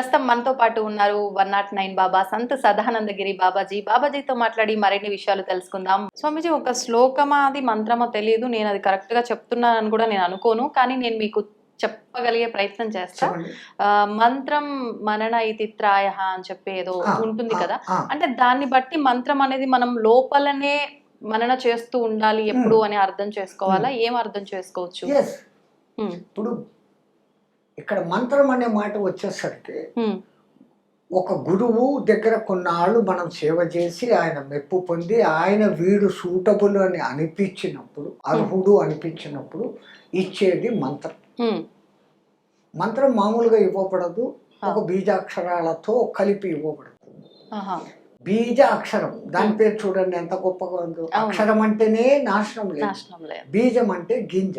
ప్రస్తుతం మనతో పాటు ఉన్నారు one nought nine Baba Sant Sadanandagiri Babaji. బాబాజీతో మాట్లాడి మరిన్ని విషయాలు తెలుసుకుందాం. స్వామీజీ ఒక శ్లోకమా అది మంత్రమో తెలియదు నేను అది కరెక్ట్గా చెప్తున్నానని కూడా నేను అనుకోను. కానీ నేను మీకు చెప్పగలిగే ప్రయత్నం చేస్తా. మంత్రం మనన ఇతిత్రాయ అని చెప్పి ఏదో ఉంటుంది కదా. అంటే దాన్ని బట్టి మంత్రం అనేది మనం లోపలనే మనన చేస్తూ ఉండాలి ఎప్పుడు అని అర్థం చేసుకోవాలా? ఏం అర్థం చేసుకోవచ్చు. ఉమ్, ఇప్పుడు ఇక్కడ మంత్రం అనే మాట వచ్చేసరికి ఒక గురువు దగ్గర కొన్నాళ్ళు మనం సేవ చేసి ఆయన మెప్పు పొంది ఆయన వీడు సూటబుల్ అని అనిపించినప్పుడు అర్హుడు అనిపించినప్పుడు ఇచ్చేది మంత్రం. మంత్రం మామూలుగా ఇవ్వబడదు ఒక బీజాక్షరాలతో కలిపి ఇవ్వబడదు. బీజ అక్షరం దాని పేరు చూడండి ఎంత గొప్పగా ఉందో. అక్షరం అంటేనే నాశనం లేదు. బీజం అంటే గింజ.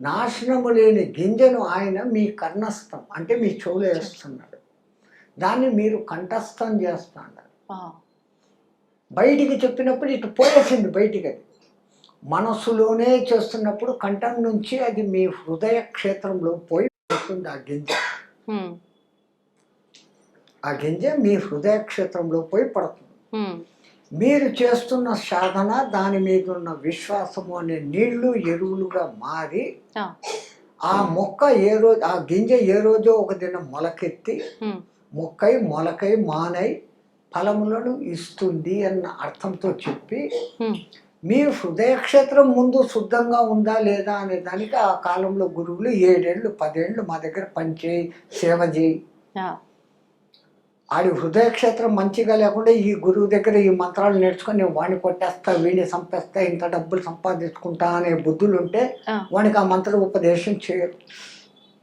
నాశనము లేని గింజను ఆయన మీ కర్ణస్థం అంటే మీ చెవులు వేస్తున్నాడు. దాన్ని మీరు కంఠస్థం చేస్తున్నారు బయటికి చెప్పినప్పుడు ఇటు పోయేసింది బయటికి అది. మనస్సులోనే చేస్తున్నప్పుడు కంఠం నుంచి అది మీ హృదయ క్షేత్రంలో పోయి పడుతుంది ఆ గింజ. ఆ గింజ మీ హృదయ క్షేత్రంలో పోయి పడుతుంది. మీరు చేస్తున్న సాధన దాని మీద ఉన్న విశ్వాసము అనే నీళ్ళు ఎరువులుగా మారి ఆ, మొక్క ఏ రోజు ఆ గింజ ఏ రోజో ఒక దినం మొలకెత్తి మొక్కై మొలకై మానై ఫలములను ఇస్తుంది అన్న అర్థంతో చెప్పి మీ హృదయ క్షేత్రం ముందు శుద్ధంగా ఉందా లేదా అనే దానికి ఆ కాలంలో గురువులు ఏడేళ్ళు పదేళ్ళు మా దగ్గర పనిచేయి సేవ చేయి. ఆడి హృదయ క్షేత్రం మంచిగా లేకుండా ఈ గురువు దగ్గర ఈ మంత్రాలు నేర్చుకొని నేను వాడిని కొట్టేస్తా వీడిని చంపేస్తా ఇంత డబ్బులు సంపాదించుకుంటా అనే బుద్ధులు ఉంటే. వానికి ఆ మంత్ర ఉపదేశం చేయరు.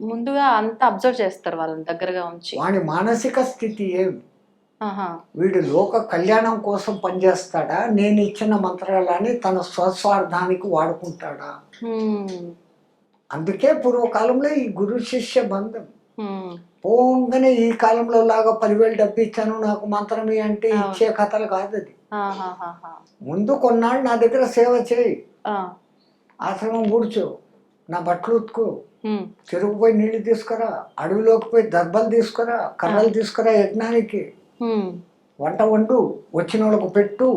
ముందుగా అంతా అబ్జర్వ్ చేస్తారు వాళ్ళని దగ్గరగా ఉంచి. వాని మానసిక స్థితి ఏమి వీడు లోక కళ్యాణం కోసం పనిచేస్తాడా? నేను ఇచ్చిన మంత్రాలని తన స్వస్వార్థానికి వాడుకుంటాడా? అందుకే పూర్వకాలంలో ఈ గురు శిష్య బంధం. పోగానే ఈ కాలంలో లాగా పదివేలు డబ్బు ఇచ్చాను నాకు మంత్రమే అంటే ఇచ్చే కథలు కాదు అది ముందు కొన్నాళ్ళు నా దగ్గర సేవ చేయి. ఆశ్రమం కూర్చో నా బట్టలు ఉతుకు. ఉమ్, చెరుకు పోయి నీళ్ళు తీసుకురా అడవిలోకి పోయి దర్బలు తీసుకురా కర్రలు తీసుకురా యజ్ఞానికి. వంట వండు వచ్చిన వాళ్ళకు పెట్టు.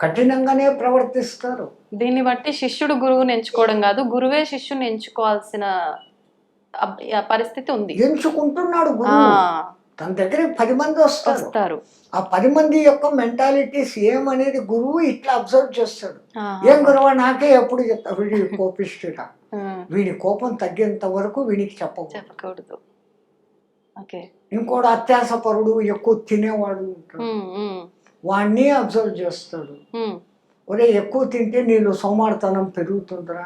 కఠినంగానే ప్రవర్తిస్తారు. దీన్ని బట్టి శిష్యుడు గురువుని ఎంచుకోవడం కాదు గురువే శిష్యుని ఎంచుకోవాల్సిన పరిస్థితి ఉంది. ఎంచుకుంటున్నాడు తన దగ్గరికి పది మంది వస్తారు. ఆ పది మంది యొక్క మెంటాలిటీస్ ఏమనేది గురువు ఇట్లా అబ్జర్వ్ చేస్తాడు. ఏం గురువు నాకే ఎప్పుడు చెప్తా వీడి కోపిస్తుట వీడి కోపం తగ్గేంత వరకు వీడికి చెప్పకూడదు. ఇంకోటి అత్యాసపరుడు ఎక్కువ తినేవాడు వాడిని అబ్జర్వ్ చేస్తాడు. ఒరే ఎక్కువ తింటే నీళ్ళు సోమార్తనం పెరుగుతుందిరా.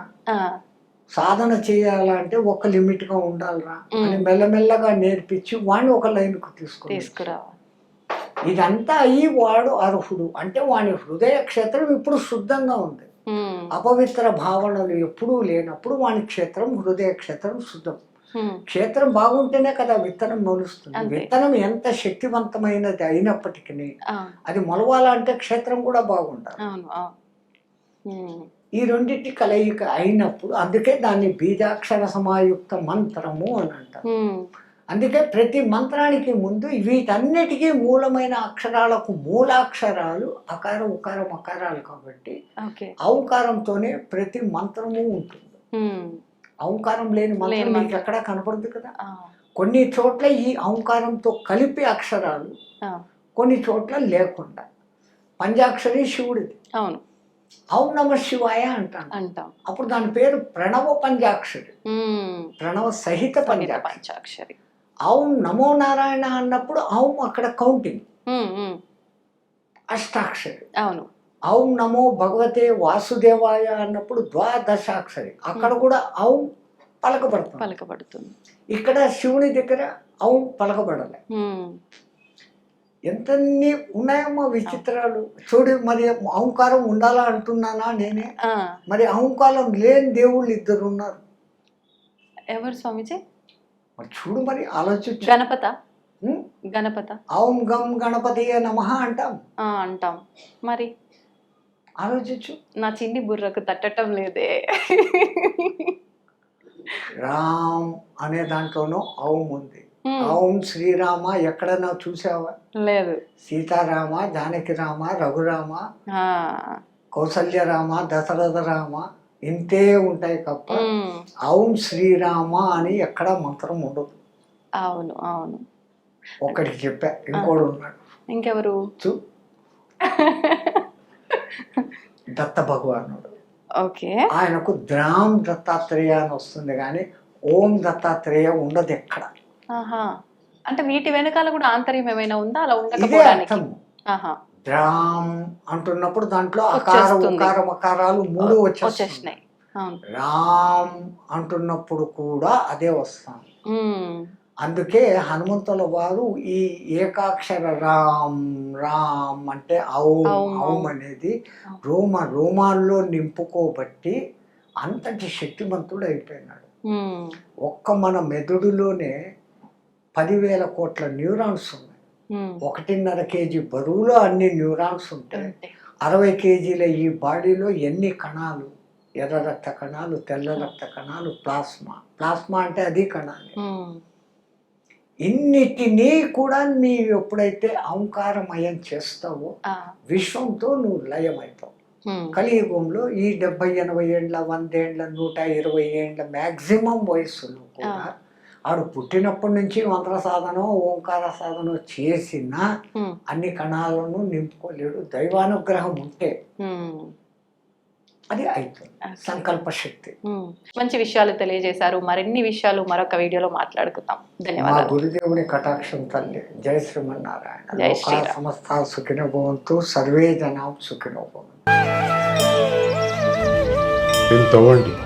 సాధన చేయాలంటే ఒక లిమిట్గా ఉండాలిరా. అని మెల్లమెల్లగా నేర్పించి వాడిని ఒక లైన్కు తీసుకుని తీసుకురావాలి. ఇదంతా అయ్యి వాడు అర్హుడు. అంటే వాని హృదయ క్షేత్రం ఇప్పుడు శుద్ధంగా ఉంది. అపవిత్ర భావనలు ఎప్పుడూ లేనప్పుడు వాని క్షేత్రం హృదయ క్షేత్రం శుద్ధం. క్షేత్రం బాగుంటేనే కదా విత్తనం మొలుస్తుంది. విత్తనం ఎంత శక్తివంతమైనది అయినప్పటికీ అది మొలవాలంటే క్షేత్రం కూడా బాగుండాలి. ఈ రెండింటి కలయిక అయినప్పుడు అందుకే దాన్ని బీజాక్షర సమాయుక్త మంత్రము అని అంటారు. అందుకే ప్రతి మంత్రానికి ముందు వీటన్నిటికీ మూలమైన అక్షరాలకు మూలాక్షరాలు అకార ఉకార మకారాలు కాబట్టి ఔంకారంతోనే ప్రతి మంత్రము ఉంటుంది. ఔంకారం లేని మంత్రం మీకు. ఎక్కడా కనపడదు కదా? కొన్ని చోట్ల ఈ ఔంకారంతో కలిపి అక్షరాలు కొన్ని చోట్ల లేకుండా. పంచాక్షరి శివుడిది. అవును. ఔం నమ శివాయ అంటాను అంటాం. అప్పుడు దాని పేరు ప్రణవ పంచాక్షరి ప్రణవ సహిత పంచాక్షరి ఔం నమో నారాయణ అన్నప్పుడు ఔం అక్కడ కౌంటింగ్. అష్టాక్షరి. అవును. ఔం నమో భగవతే వాసుదేవాయ అన్నప్పుడు ద్వాదశాక్షరి. అక్కడ కూడా ఔం పలకబడుతుంది పలకబడుతుంది ఇక్కడ శివుని దగ్గర ఔం పలకబడలే ఎంతన్ని ఉన్నాయమ్మా విచిత్రాలు. చూడు మరి అహంకారం ఉండాలా అంటున్నానా నేనే? మరి అహంకారం లేని దేవుళ్ళు ఇద్దరు ఉన్నారు. ఎవరు స్వామిజీ? మరి చూడు మరి ఆలోచించు. గణపత? గణపత. ఓం గం గణపతి నమ అంటాం. అంటాం. మరి? ఆలోచించు. నా చిన్ని బుర్రకు తట్టడం లేదే. రామ్ అనే దాంట్లోనూ ఓం ఉంది. ఓం శ్రీరామ ఎక్కడన్నా చూసావా? లేదు. సీతారామ జానకి రామ రఘురామ కౌసల్య రామ దశరథ రామ ఇంతే ఉంటాయి తప్ప ఓం శ్రీరామ అని ఎక్కడ మంత్రం ఉండదు. అవును అవును. ఒకటికి చెప్పా ఇంకోడు ఉన్నాడు. ఇంకెవరు? చూ. దత్త భగవానుడు. ఓకే. ఆయనకు ద్రామ్ దత్తాత్రేయ అని వస్తుంది కానీ ఓం దత్తాత్రేయ ఉండదు ఎక్కడ. ఆహా. అంటే వీటి వెనకాల కూడా ఆంతర్యం ఏమైనా ఉందా? అలా ఇదే ఉండకపోవడానికి. అర్థం. ఆహా. ద్రామ్ అంటున్నప్పుడు దాంట్లో అకారం వచ్చేస్తుంది. ఉకారం అకారాలు మూడు వచ్చేస్తాయి వచ్చేసినాయి. అవును. రామ్ అంటున్నప్పుడు కూడా అదే వస్తాం ఉం, అందుకే హనుమంతుల వారు ఈ ఏకాక్షర రామ్ రామ్ అంటే ఔం ఔం, ఔం ఔం. అనేది రోమ రోమాల్లో నింపుకోబట్టి అంతటి శక్తిమంతుడు అయిపోయినాడు. ఒక్క మన మెదడులోనే పదివేల కోట్ల న్యూరాన్స్ ఉన్నాయి. ఒకటిన్నర కేజీ బరువులో అన్ని న్యూరాన్స్ ఉంటాయి. అరవై కేజీల ఈ బాడీలో ఎన్ని కణాలు? ఎర్ర రక్త కణాలు తెల్ల రక్త కణాలు ప్లాస్మా. ప్లాస్మా అంటే అది కణాలు. ఇన్నిటినీ కూడా నీవు ఎప్పుడైతే అహంకారమయం చేస్తావో విశ్వంతో నువ్వు లయమవుతావు ఉం, కలియుగంలో ఈ డెబ్బై ఎనభై ఏండ్ల వందేండ్ల నూట ఇరవై ఏండ్ల మ్యాక్సిమం వయస్సులో కూడా. ఆడు పుట్టినప్పటి నుంచి మంత్ర సాధన ఓంకార సాధన చేసిన అన్ని కణాలను నింపుకోలేడు. దైవానుగ్రహం ఉంటే. అది అవుతుంది సంకల్ప శక్తి. మంచి విషయాలు తెలియజేశారు. మరిన్ని విషయాలు మరొక వీడియోలో మాట్లాడుకుందాం. ధన్యవాదాలు. గురుదేవుని కటాక్షం తల్లి జయ శ్రీమన్నారాయణ. సమస్త సుఖినో భవంతు సర్వే జనాం సుఖినో భవంతు దీన్ని తవ్వండి.